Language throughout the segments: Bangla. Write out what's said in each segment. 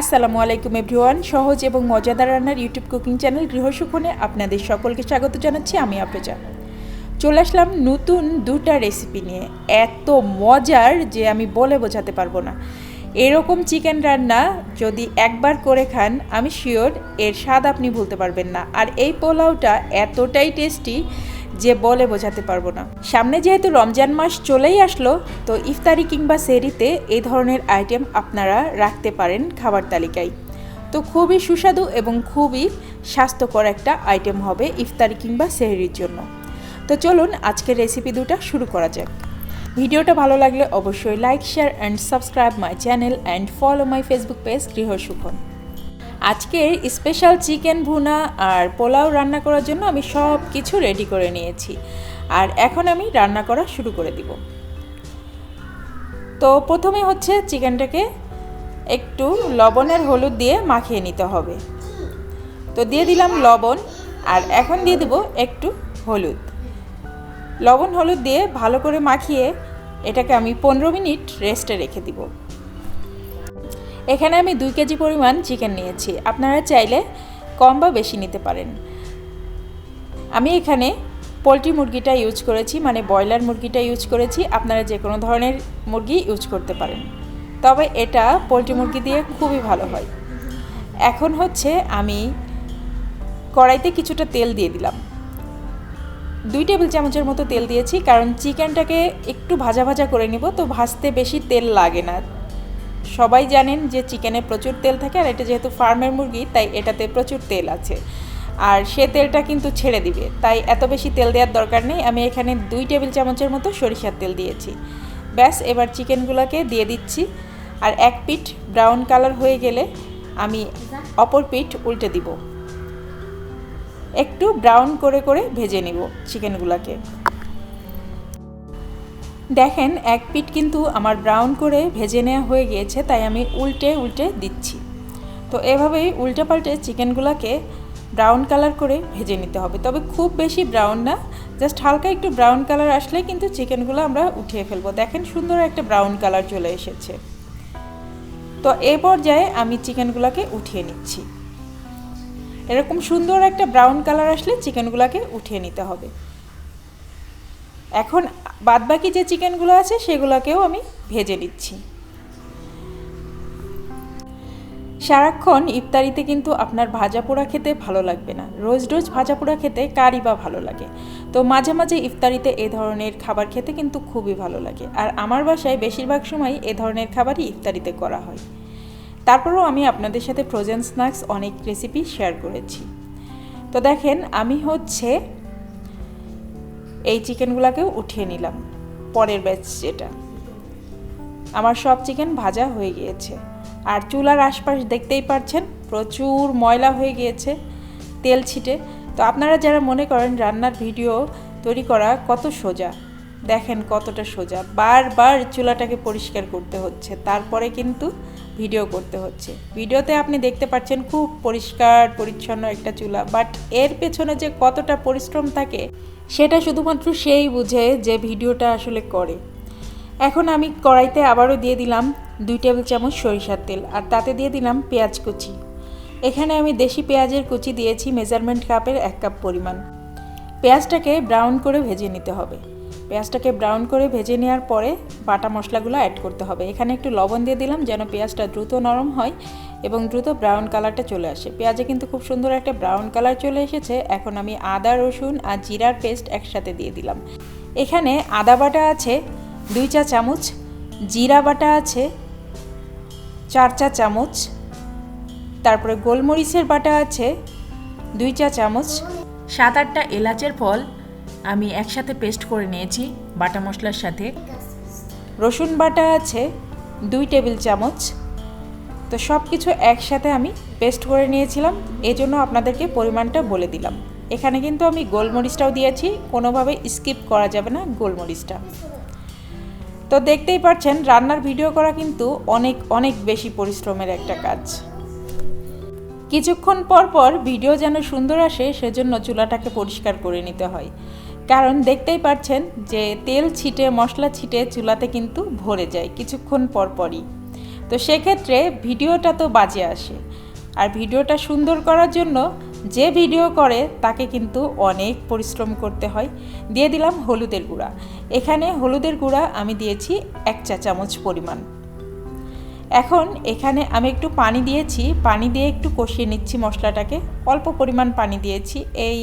আসসালামু আলাইকুম এভরিওয়ান, সহজ এবং মজাদার রান্নার ইউটিউব কুকিং চ্যানেল গৃহসুখনে আপনাদের সকলকে স্বাগত জানাচ্ছি আমি আফরোজা। চলে আসলাম নতুন দুটা রেসিপি নিয়ে। এত মজার যে আমি বলে বোঝাতে পারব না। এরকম চিকেন রান্না যদি একবার করে খান, আমি শিওর এর স্বাদ আপনি ভুলতে পারবেন না। আর এই পোলাওটা এতটাই টেস্টি যে বলে বোঝাতে পারব না। সামনে যেহেতু রমজান মাস চলেই আসলো, তো ইফতারি কিংবা সেরিতে এই ধরনের আইটেম আপনারা রাখতে পারেন খাবার তালিকায়। তো খুবই সুস্বাদু এবং খুবই স্বাস্থ্যকর একটা আইটেম হবে ইফতারি কিংবা সেহরির জন্য। তো চলুন আজকের রেসিপি দুটা শুরু করা যাক। ভিডিওটা ভালো লাগলে অবশ্যই like share and subscribe my channel and follow my Facebook page গৃহসুখন আজকের স্পেশাল চিকেন ভুনা আর পোলাও রান্না করার জন্য আমি সব কিছু রেডি করে নিয়েছি। আর এখন আমি রান্না করা শুরু করে দিব। তো প্রথমে হচ্ছে চিকেনটাকে একটু লবণের হলুদ দিয়ে মাখিয়ে নিতে হবে। তো দিয়ে দিলাম লবণ আর এখন দিয়ে দেব একটু হলুদ। লবণ হলুদ দিয়ে ভালো করে মাখিয়ে এটাকে আমি পনেরো মিনিট রেস্টে রেখে দিব। এখানে আমি দুই কেজি পরিমাণ চিকেন নিয়েছি। আপনারা চাইলে কম বা বেশি নিতে পারেন। আমি এখানে পোলট্রি মুরগিটা ইউজ করেছি মানে ব্রয়লার মুরগিটা ইউজ করেছি। আপনারা যে কোনো ধরনের মুরগি ইউজ করতে পারেন। তবে এটা পোলট্রি মুরগি দিয়ে খুবই ভালো হয়। এখন হচ্ছে আমি কড়াইতে কিছুটা তেল দিয়ে দিলাম। দুই টেবিল চামচের মতো তেল দিয়েছি, কারণ চিকেনটাকে একটু ভাজা ভাজা করে নিব, তো ভাজতে বেশি তেল লাগে না। সবাই জানেন যে চিকেনে প্রচুর তেল থাকে আর এটা যেহেতু ফার্মের মুরগি, তাই এটাতে প্রচুর তেল আছে। আর সে তেলটা কিন্তু ছেড়ে দিবে, তাই এত বেশি তেল দেওয়ার দরকার নেই। আমি এখানে দুই টেবিল চামচের মতো সরিষার তেল দিয়েছি। ব্যাস, এবার চিকেনগুলোকে দিয়ে দিচ্ছি। আর এক পিঠ ব্রাউন কালার হয়ে গেলে আমি অপর পিঠ উল্টে দিব। একটু ব্রাউন করে করে ভেজে নিব চিকেনগুলোকে। দেখেন, এক পিঠ কিন্তু আমার ব্রাউন করে ভেজে নেওয়া হয়ে গিয়েছে, তাই আমি উল্টে উল্টে দিচ্ছি। তো এভাবেই উল্টে পাল্টে চিকেনগুলোকে ব্রাউন কালার করে ভেজে নিতে হবে। তবে খুব বেশি ব্রাউন না জাস্ট হালকা একটু ব্রাউন কালার আসলে কিন্তু চিকেনগুলো আমরা উঠিয়ে ফেলব। দেখেন, সুন্দর একটা ব্রাউন কালার চলে এসেছে। তো এ পর্যায়ে আমি চিকেনগুলোকে উঠিয়ে নিচ্ছি। এরকম সুন্দর একটা ব্রাউন কালার আসলে চিকেনগুলোকে উঠিয়ে নিতে হবে। এখন বাদবাকি যে চিকেনগুলো আছে সেগুলোকেও আমি ভেজে নিচ্ছি। সারাক্ষণ ইফতারিতে কিন্তু আপনার ভাজা পোড়া খেতে ভালো লাগবে না। রোজ রোজ ভাজা পোড়া খেতে কারই বা ভালো লাগে। তো মাঝে মাঝে ইফতারিতে এ ধরনের খাবার খেতে কিন্তু খুবই ভালো লাগে। আর আমার বাসায় বেশিরভাগ সময় এ ধরনের খাবারই ইফতারিতে করা হয়। তারপরেও আমি আপনাদের সাথে ফ্রোজেন স্ন্যাক্স অনেক রেসিপি শেয়ার করেছি। তো দেখেন, আমি হচ্ছে এই চিকেনগুলোকেও উঠিয়ে নিলাম। পরের ব্যাচ যেটা। আমার সব চিকেন ভাজা হয়ে গিয়েছে। আর চুলার আশপাশ দেখতেই পারছেন, প্রচুর ময়লা হয়ে গিয়েছে, তেল ছিটে। তো আপনারা যারা মনে করেন রান্নার ভিডিও তৈরি করা কত সোজা, দেখেন কতটা সোজা। বারবার চুলাটাকে পরিষ্কার করতে হচ্ছে, তারপরে কিন্তু ভিডিও করতে হচ্ছে। ভিডিওতে আপনি দেখতে পাচ্ছেন খুব পরিষ্কার, পরিচ্ছন্ন একটা চুলা বাট এর পেছনে যে কতটা পরিশ্রম থাকে সেটা শুধুমাত্র সেই বুঝে যে ভিডিওটা আসলে করে। এখন আমি কড়াইতে আবারও দিয়ে দিলাম দুই টেবিল চামচ সরিষার তেল আর তাতে দিয়ে দিলাম পেঁয়াজ কুচি। এখানে আমি দেশি পেঁয়াজের কুচি দিয়েছি মেজারমেন্ট কাপের এক কাপ পরিমাণ। পেঁয়াজটাকে ব্রাউন করে ভেজে নিতে হবে। পেঁয়াজটাকে ব্রাউন করে ভেজে নেওয়ার পরে বাটা মশলাগুলো অ্যাড করতে হবে। এখানে একটু লবণ দিয়ে দিলাম যেন পেঁয়াজটা দ্রুত নরম হয় এবং দ্রুত ব্রাউন কালারটা চলে আসে। পেঁয়াজে কিন্তু খুব সুন্দর একটা ব্রাউন কালার চলে এসেছে। এখন আমি আদা, রসুন আর জিরার পেস্ট একসাথে দিয়ে দিলাম। এখানে আদা বাটা আছে দুই চা চামচ, জিরা বাটা আছে চার চা চামচ, তারপরে গোলমরিচের বাটা আছে দুই চা চামচ, সাত আটটা এলাচের ফল আমি একসাথে পেস্ট করে নিয়েছি বাটা মশলার সাথে। রসুন বাটা আছে দুই টেবিল চামচ তো সব কিছু একসাথে আমি পেস্ট করে নিয়েছিলাম এই জন্য আপনাদেরকে পরিমাণটা বলে দিলাম। এখানে কিন্তু আমি গোলমরিচটাও দিয়েছি কোনোভাবে স্কিপ করা যাবে না গোলমরিচটা। তো দেখতেই পাচ্ছেন, রান্নার ভিডিও করা কিন্তু অনেক অনেক বেশি পরিশ্রমের একটা কাজ। কিছুক্ষণ পর পর ভিডিও যেন সুন্দর আসে, সেজন্য চুলাটাকে পরিষ্কার করে নিতে হয়। কারণ দেখতেই পাচ্ছেন যে তেল ছিটে, মশলা ছিটে চুলাতে কিন্তু ভরে যায়, কিছুক্ষণ পর পরই। তো সেক্ষেত্রে ভিডিওটা তো বাজে আসে। আর ভিডিওটা সুন্দর করার জন্য যে ভিডিও করে, তাকে কিন্তু অনেক পরিশ্রম করতে হয়। দিয়ে দিলাম হলুদের গুঁড়া। এখানে হলুদের গুঁড়া আমি দিয়েছি এক চা চামচ পরিমাণ। এখন এখানে আমি একটু পানি দিয়েছি। পানি দিয়ে একটু কষিয়ে নিচ্ছি মশলাটাকে। অল্প পরিমাণ পানি দিয়েছি। এই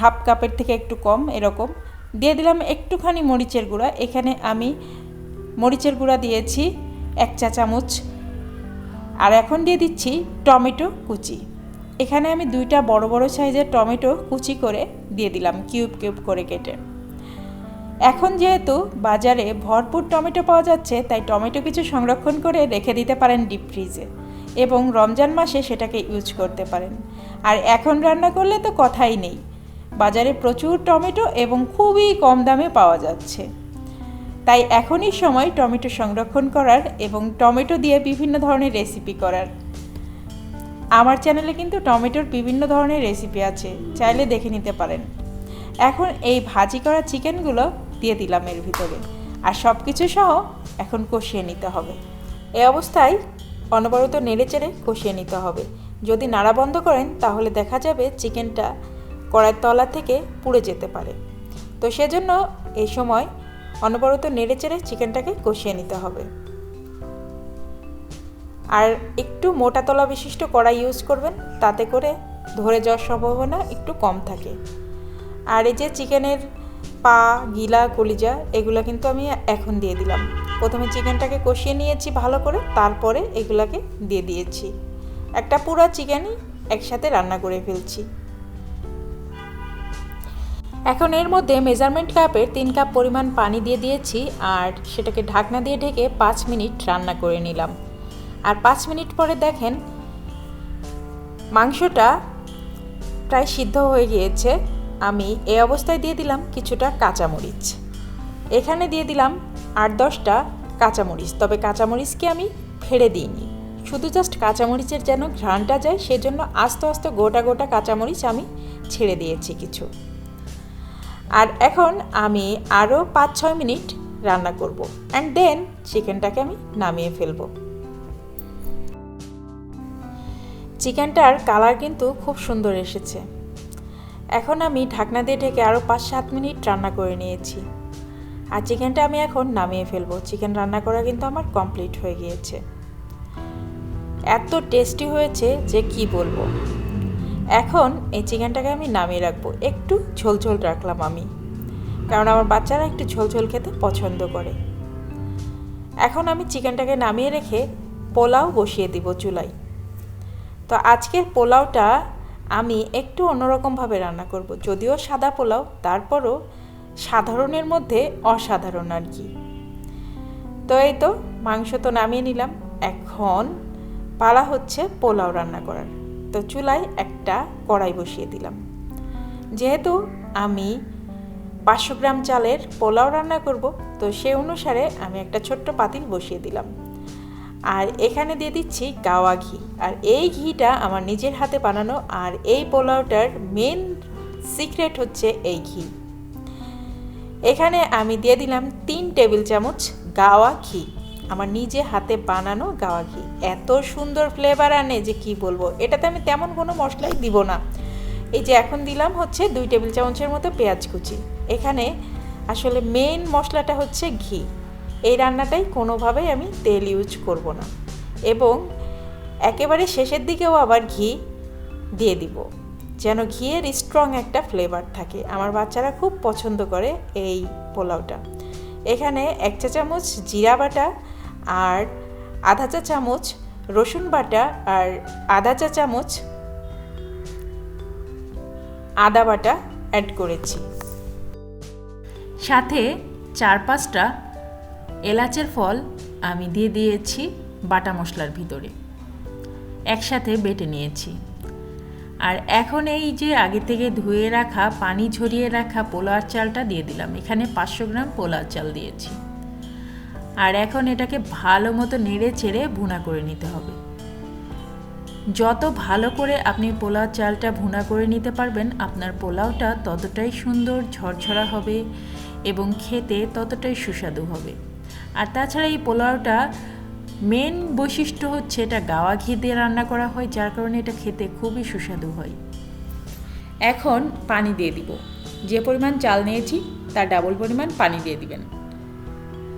হাফ কাপের থেকে একটু কম এরকম। দিয়ে দিলাম একটুখানি মরিচের গুঁড়া। এখানে আমি মরিচের গুঁড়া দিয়েছি এক চা চামচ। আর এখন দিয়ে দিচ্ছি টমেটো কুচি। এখানে আমি দুইটা বড় বড় সাইজের টমেটো কুচি করে দিয়ে দিলাম কিউব কিউব করে কেটে। এখন যেহেতু বাজারে ভরপুর টমেটো পাওয়া যাচ্ছে, তাই টমেটো কিছু সংরক্ষণ করে রেখে দিতে পারেন ডিপ ফ্রিজে এবং রমজান মাসে সেটাকে ইউজ করতে পারেন। আর এখন রান্না করলে তো কথাই নেই। বাজারে প্রচুর টমেটো এবং খুবই কম দামে পাওয়া যাচ্ছে। তাই এখনই সময় টমেটো সংরক্ষণ করার এবং টমেটো দিয়ে বিভিন্ন ধরনের রেসিপি করার। আমার চ্যানেলে কিন্তু টমেটোর বিভিন্ন ধরনের রেসিপি আছে, চাইলে দেখে নিতে পারেন। এখন এই ভাজি করা চিকেনগুলো দিয়ে দিলাম এর ভিতরে। আর সব কিছু সহ এখন কষিয়ে নিতে হবে। এই অবস্থায় অনবরত নেড়ে চেড়ে কষিয়ে নিতে হবে। যদি নাড়া বন্ধ করেন, তাহলে দেখা যাবে চিকেনটা কড়াইয়ের তলা থেকে পুড়ে যেতে পারে। তো সেজন্য এই সময় অনবরত নেড়ে চেড়ে চিকেনটাকে কষিয়ে নিতে হবে। আর একটু মোটা তলা বিশিষ্ট কড়াই ইউজ করবেন, তাতে করে ধরে যাওয়ার সম্ভাবনা একটু কম থাকে। আর এই যে চিকেনের পা, গিলা, কলিজা, এগুলো কিন্তু আমি এখন দিয়ে দিলাম। প্রথমে চিকেনটাকে কষিয়ে নিয়েছি ভালো করে, তারপরে এগুলাকে দিয়ে দিয়েছি। একটা পুরো চিকেনই একসাথে রান্না করে ফেলছি। এখন এর মধ্যে মেজারমেন্ট কাপের তিন কাপ পরিমাণ পানি দিয়ে দিয়েছি আর সেটাকে ঢাকনা দিয়ে ঢেকে পাঁচ মিনিট রান্না করে নিলাম। আর পাঁচ মিনিট পরে দেখেন মাংসটা প্রায় সিদ্ধ হয়ে গিয়েছে। আমি এই অবস্থায় দিয়ে দিলাম কিছুটা কাঁচামরিচ। এখানে দিয়ে দিলাম আট দশটা কাঁচামরিচ, তবে কাঁচামরিচকে আমি ফেড়ে দিইনি। শুধু জাস্ট কাঁচামরিচের যেন ঘ্রাণটা যায়, সেজন্য আস্তে আস্তে গোটা গোটা কাঁচামরিচ আমি ছেড়ে দিয়েছি কিছু। আর এখন আমি আরও পাঁচ ছয় মিনিট রান্না করব। অ্যান্ড দেন চিকেনটাকে আমি নামিয়ে ফেলব। চিকেনটার কালার কিন্তু খুব সুন্দর এসেছে। এখন আমি ঢাকনা দিয়ে ঢেকে আরও পাঁচ সাত মিনিট রান্না করে নিয়েছি। আর চিকেনটা আমি এখন নামিয়ে ফেলব। চিকেন রান্না করা কিন্তু আমার কমপ্লিট হয়ে গিয়েছে। এত টেস্টি হয়েছে যে কি বলব? এখন এই চিকেনটাকে আমি নামিয়ে রাখব। একটু ঝোল ঝোল রাখলাম আমি। কারণ আমার বাচ্চারা একটু ঝোল ঝোল খেতে পছন্দ করে। এখন আমি চিকেনটাকে নামিয়ে রেখে পোলাও বসিয়ে দিব চুলায়। তো আজকের পোলাওটা আমি একটু অন্যরকমভাবে রান্না করব। যদিও সাদা পোলাও, তারপরও সাধারণের মধ্যে অসাধারণ আর কি। তো এই তো, মাংস তো নামিয়ে নিলাম। এখন পালা হচ্ছে পোলাও রান্না করার। তো চুলায় একটা কড়াই বসিয়ে দিলাম। যেহেতু আমি পাঁচশো গ্রাম চালের পোলাও রান্না করব, তো সে অনুসারে আমি একটা ছোট্ট পাতিল বসিয়ে দিলাম। আর এখানে দিয়ে দিচ্ছি গাওয়া ঘি। আর এই ঘিটা আমার নিজের হাতে বানানো, আর এই পোলাওটার মেন সিক্রেট হচ্ছে এই ঘি। এখানে আমি দিয়ে দিলাম তিন টেবিল চামচ গাওয়া ঘি। আমার নিজে হাতে বানানো গাওয়া ঘি। এত সুন্দর ফ্লেভার আনে যে কি বলব? এটাতে আমি তেমন কোনো মশলাই দিব না। এই যে এখন দিলাম হচ্ছে দুই টেবিল চামচের মতো পেঁয়াজ কুচি। এখানে আসলে মেন মশলাটা হচ্ছে ঘি। এই রান্নাটাই কোনোভাবেই আমি তেল ইউজ করব না। এবং একেবারে শেষের দিকেও আবার ঘি দিয়ে দিব। যেন ঘিয়ের স্ট্রং একটা ফ্লেভার থাকে। আমার বাচ্চারা খুব পছন্দ করে এই পোলাওটা। এখানে এক চা চামচ জিরা বাটা আর আধা চা চামচ রসুন বাটা আর আধা চা চামচ আদা বাটা অ্যাড করেছি। সাথে চার পাঁচটা এলাচের ফল আমি দিয়ে দিয়েছি বাটা মশলার ভিতরে। একসাথে বেটে নিয়েছি। আর এখন এই যে আগে থেকে ধুয়ে রাখা, পানি ঝরিয়ে রাখা পোলার চালটা দিয়ে দিলাম। এখানে পাঁচশো গ্রাম পোলার চাল দিয়েছি। আর এখন এটাকে ভালো মতো নেড়ে চেড়ে ভুনা করে নিতে হবে। যত ভালো করে আপনি পোলাও চালটা ভুনা করে নিতে পারবেন, আপনার পোলাওটা ততটাই সুন্দর, ঝরঝরা হবে এবং খেতে ততটাই সুস্বাদু হবে। আর তাছাড়া এই পোলাওটা মেন বৈশিষ্ট্য হচ্ছে এটা গাওয়া ঘি দিয়ে রান্না করা হয়, যার কারণে এটা খেতে খুবই সুস্বাদু হয়। এখন পানি দিয়ে দিব। যে পরিমাণ চাল নিয়েছি, তার ডাবল পরিমাণ পানি দিয়ে দিবেন।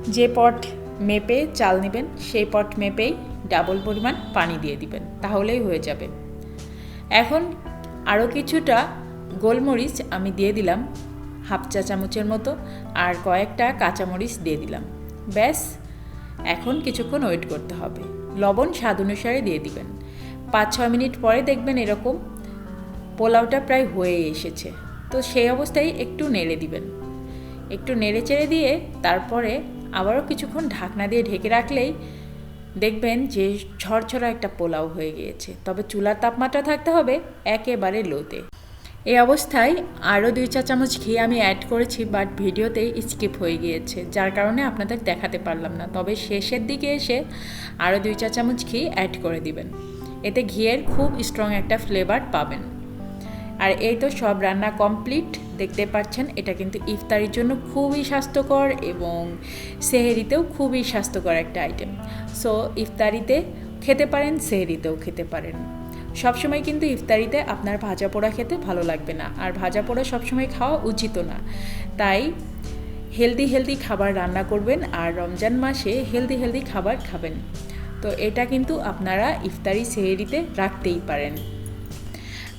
যে পট মেপে চাল নেবেন, সেই পট মেপেই ডাবল পরিমাণ পানি দিয়ে দিবেন, তাহলেই হয়ে যাবে। এখন আরও কিছুটা গোলমরিচ আমি দিয়ে দিলাম, হাফ চা চামচের মতো, আর কয়েকটা কাঁচামরিচ দিয়ে দিলাম। ব্যাস, এখন কিছুক্ষণ ওয়েট করতে হবে। লবণ স্বাদ অনুসারে দিয়ে দিবেন। পাঁচ ছ মিনিট পরে দেখবেন এরকম পোলাওটা প্রায় হয়ে এসেছে। তো সেই অবস্থায় একটু নেড়ে দিবেন। একটু নেড়ে চেড়ে দিয়ে তারপরে আবারও কিছুক্ষণ ঢাকনা দিয়ে ঢেকে রাখলেই দেখবেন যে ঝরঝরা একটা পোলাও হয়ে গিয়েছে। তবে চুলার তাপমাত্রা থাকতে হবে একেবারে লোতে। এই অবস্থায় আরও দুই চা চামচ ঘি আমি অ্যাড করেছি বাট ভিডিওতে স্কিপ হয়ে গিয়েছে, যার কারণে আপনাদের দেখাতে পারলাম না। তবে শেষের দিকে এসে আরও দুই চা চামচ ঘি অ্যাড করে দিবেন। এতে ঘিয়ের খুব স্ট্রং একটা ফ্লেভার পাবেন। আর এই তো সব রান্না কমপ্লিট দেখতে পাচ্ছেন, এটা কিন্তু ইফতারির জন্য খুবই স্বাস্থ্যকর এবং সেহেরিতেও খুবই স্বাস্থ্যকর একটা আইটেম সো ইফতারিতে খেতে পারেন, সেহেরিতেও খেতে পারেন। সবসময় কিন্তু ইফতারিতে আপনার ভাজা পোড়া খেতে ভালো লাগবে না। আর ভাজা পোড়া সবসময় খাওয়া উচিত না। তাই হেলদি হেলদি খাবার রান্না করবেন আর রমজান মাসে হেলদি হেলদি খাবার খাবেন। তো এটা কিন্তু আপনারা ইফতারি, সেহেরিতে রাখতেই পারেন।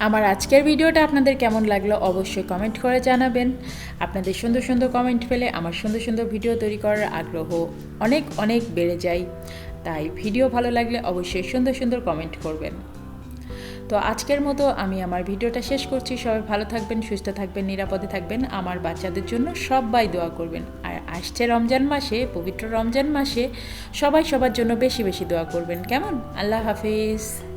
আমার আজকের ভিডিওটা আপনাদের কেমন লাগল অবশ্যই কমেন্ট করে জানাবেন। আপনাদের সুন্দর সুন্দর কমেন্ট পেলে আমার সুন্দর সুন্দর ভিডিও তৈরি করার আগ্রহ অনেক অনেক বেড়ে যায়। তাই ভিডিও ভালো লাগলে অবশ্যই সুন্দর সুন্দর কমেন্ট করবেন। তো আজকের মতো আমি আমার ভিডিওটা শেষ করছি। সবাই ভালো থাকবেন, সুস্থ থাকবেন, নিরাপদে থাকবেন। আমার বাচ্চাদের জন্য সবাই দোয়া করবেন। আর আসছে রমজান মাসে, পবিত্র রমজান মাসে সবাই সবার জন্য বেশি বেশি দোয়া করবেন। কেমন? আল্লাহ হাফিজ।